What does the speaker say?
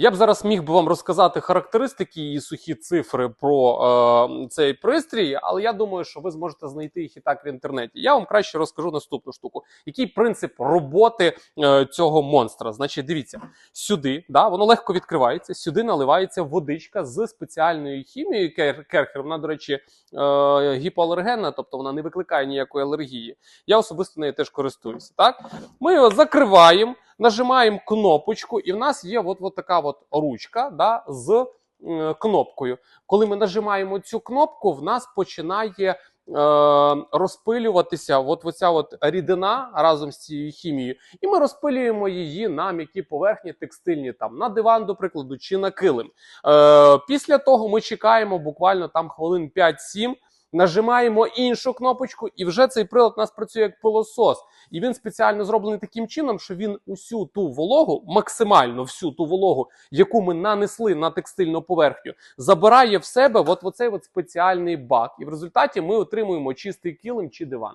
Я б зараз міг би вам розказати характеристики і сухі цифри про е, цей пристрій, але я думаю, що ви зможете знайти їх і так в інтернеті. Я вам краще розкажу наступну штуку. Який принцип роботи е, цього монстра? Значить, дивіться, сюди, да, воно легко відкривається, сюди наливається водичка з спеціальною хімією Кер-. Вона, до речі, е, гіпоалергенна, тобто вона не викликає ніякої алергії. Я особисто нею теж користуюся. Так, ми його закриваємо, нажимаємо кнопочку, і в нас є от, от така от ручка да, з е, кнопкою. Коли ми нажимаємо цю кнопку, в нас починає е, розпилюватися от оця от рідина разом з цією хімією, і ми розпилюємо її на м'які поверхні текстильні, там на диван, до прикладу, чи на килим. Е, після того ми чекаємо буквально там хвилин 5-7, нажимаємо іншу кнопочку, і вже цей прилад у нас працює як пилосос. І він спеціально зроблений таким чином, що він усю ту вологу, максимально всю ту вологу, яку ми нанесли на текстильну поверхню, забирає в себе от оцей от спеціальний бак. І в результаті ми отримуємо чистий килим чи диван.